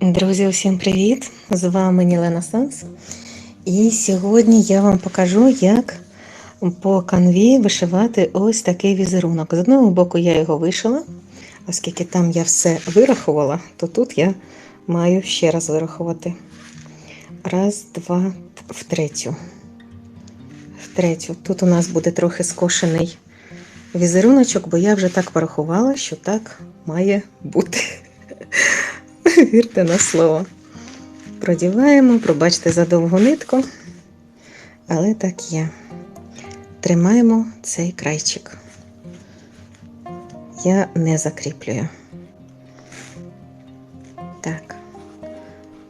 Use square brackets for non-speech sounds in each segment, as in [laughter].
Друзі, усім привіт! З вами Нілена Санс. І сьогодні я вам покажу, як по канві вишивати ось такий візерунок. З одного боку я його вишила, оскільки там я все вирахувала, то тут я маю ще раз вирахувати. Раз, два, в третю. В третю. Тут у нас буде трохи скошений візеруночок, бо я вже так порахувала, що так має бути. Вірте на слово. Продіваємо, пробачте за довгу нитку, але так є. Тримаємо цей крайчик. Я не закріплюю. Так,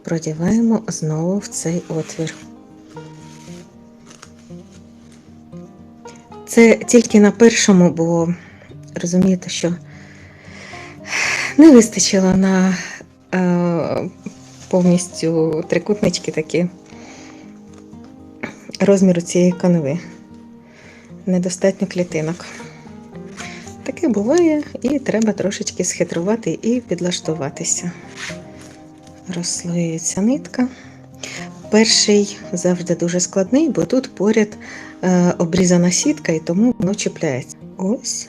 продіваємо знову в цей отвір. Це тільки на першому, бо розумієте, що не вистачило на повністю трикутнички такі розміру цієї канви. Недостатньо клітинок. Таке буває, і треба трошечки схитрувати і підлаштуватися. Розслоюється нитка. Перший завжди дуже складний, бо тут поряд е, обрізана сітка і тому воно чіпляється. Ось.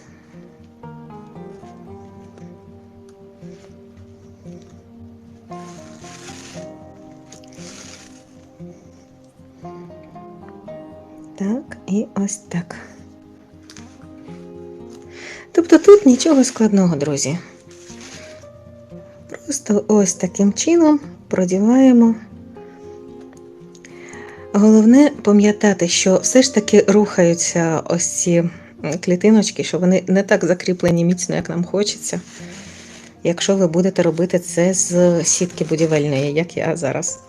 Так, і ось так. Тобто тут нічого складного, друзі. Просто ось таким чином продіваємо. Головне пам'ятати, що все ж таки рухаються ось ці клітиночки, що вони не так закріплені міцно, як нам хочеться. Якщо ви будете робити це з сітки будівельної, як я зараз.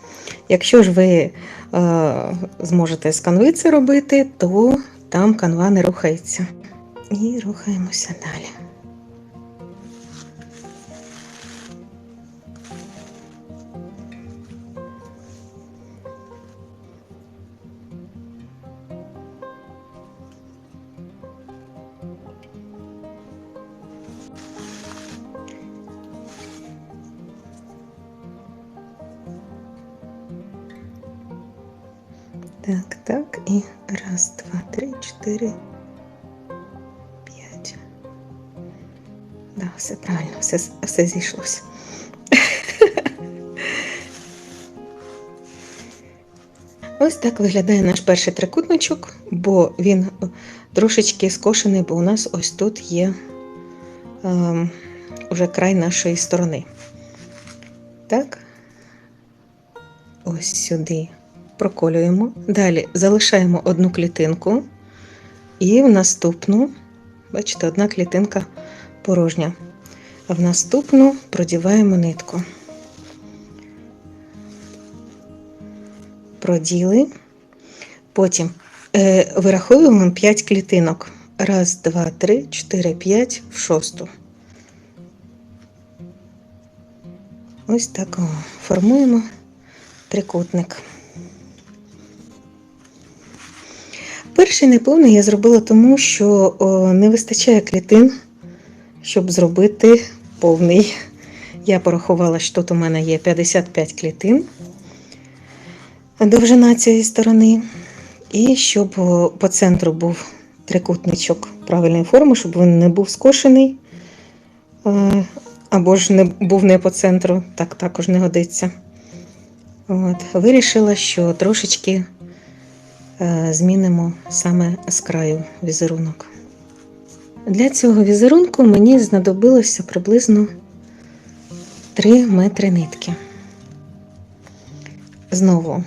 Якщо ж ви е, зможете з канви це робити, то там канва не рухається. І рухаємося далі. Так, так, і раз, два, три, чотири, п'ять. Да, все правильно, все, все зійшлося. [laughs] Ось так виглядає наш перший трикутничок, бо він трошечки скошений, бо у нас ось тут є е, уже край нашої сторони. Так, ось сюди проколюємо. Далі залишаємо одну клітинку, і в наступну, бачите, одна клітинка порожня. В наступну продіваємо нитку. Проділи, потім е, вираховуємо 5 клітинок. Раз, два, три, чотири, п'ять в шосту. Ось так формуємо трикутник. Перший неповний я зробила тому, що не вистачає клітин, щоб зробити повний. Я порахувала, що тут у мене є 55 клітин довжина цієї сторони. І щоб по центру був трикутничок правильної форми, щоб він не був скошений, е, або ж не був не по центру, так також не годиться. От, Вирішила, що трошечки змінимо саме з краю візерунок. Для цього візерунку мені знадобилося приблизно 3 метри нитки. Знову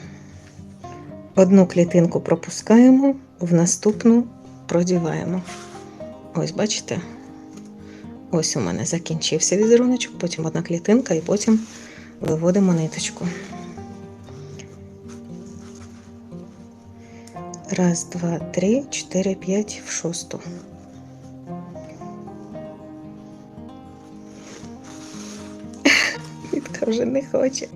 одну клітинку пропускаємо, в наступну продіваємо. Ось, бачите? Ось у мене закінчився візеруночок, потім одна клітинка і потім виводимо ниточку. Раз, два, три, чотири, п'ять в шосту. [laughs] Нитка вже не хоче.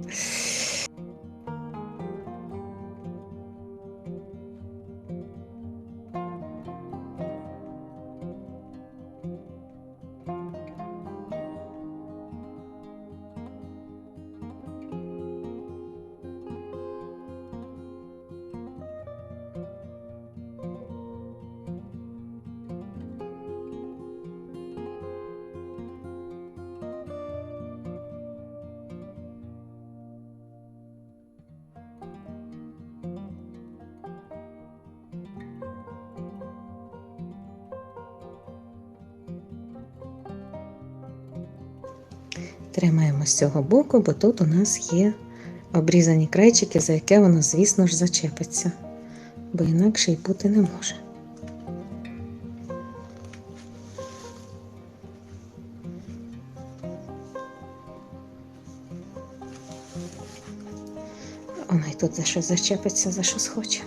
Тримаємо з цього боку, бо тут у нас є обрізані крайчики, за яке воно, звісно ж, зачепиться, бо інакше й бути не може. Вона й тут за щось зачепиться, за що схоче.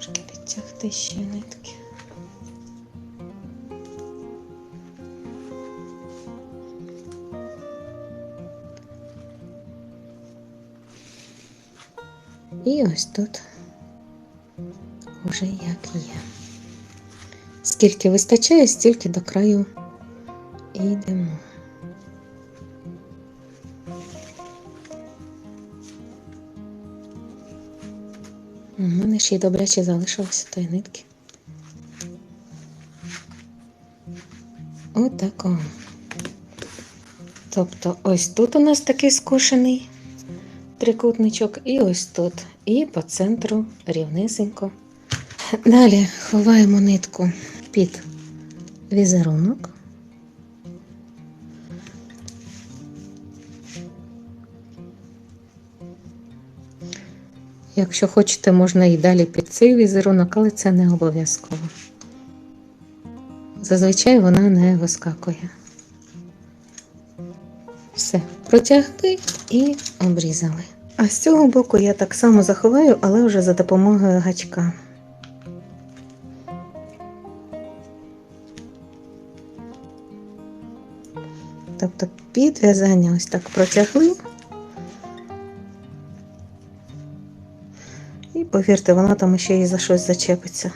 Трошки підтягти ще нитки. І ось тут уже як є. Скільки вистачає, стільки до краю йдемо. У мене ще й добряче залишилося тої нитки. Отако. Тобто ось тут у нас такий скошений трикутничок, і ось тут. І по центру рівнесенько. Далі ховаємо нитку під візерунок. Якщо хочете, можна і далі під цей візерунок, але це не обов'язково. Зазвичай вона не вискакує. Все, протягли і обрізали. А з цього боку я так само заховаю, але вже за допомогою гачка. Тобто підв'язання ось так протягли. Повірте, вона там ще і за щось зачепиться.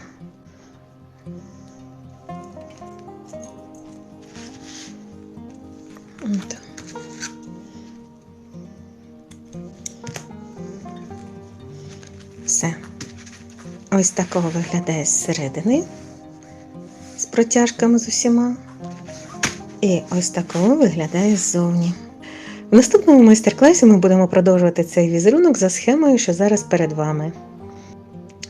Все. Ось такого виглядає зсередини з протяжками з усіма. І ось такого виглядає ззовні. В наступному майстер-класі ми будемо продовжувати цей візерунок за схемою, що зараз перед вами.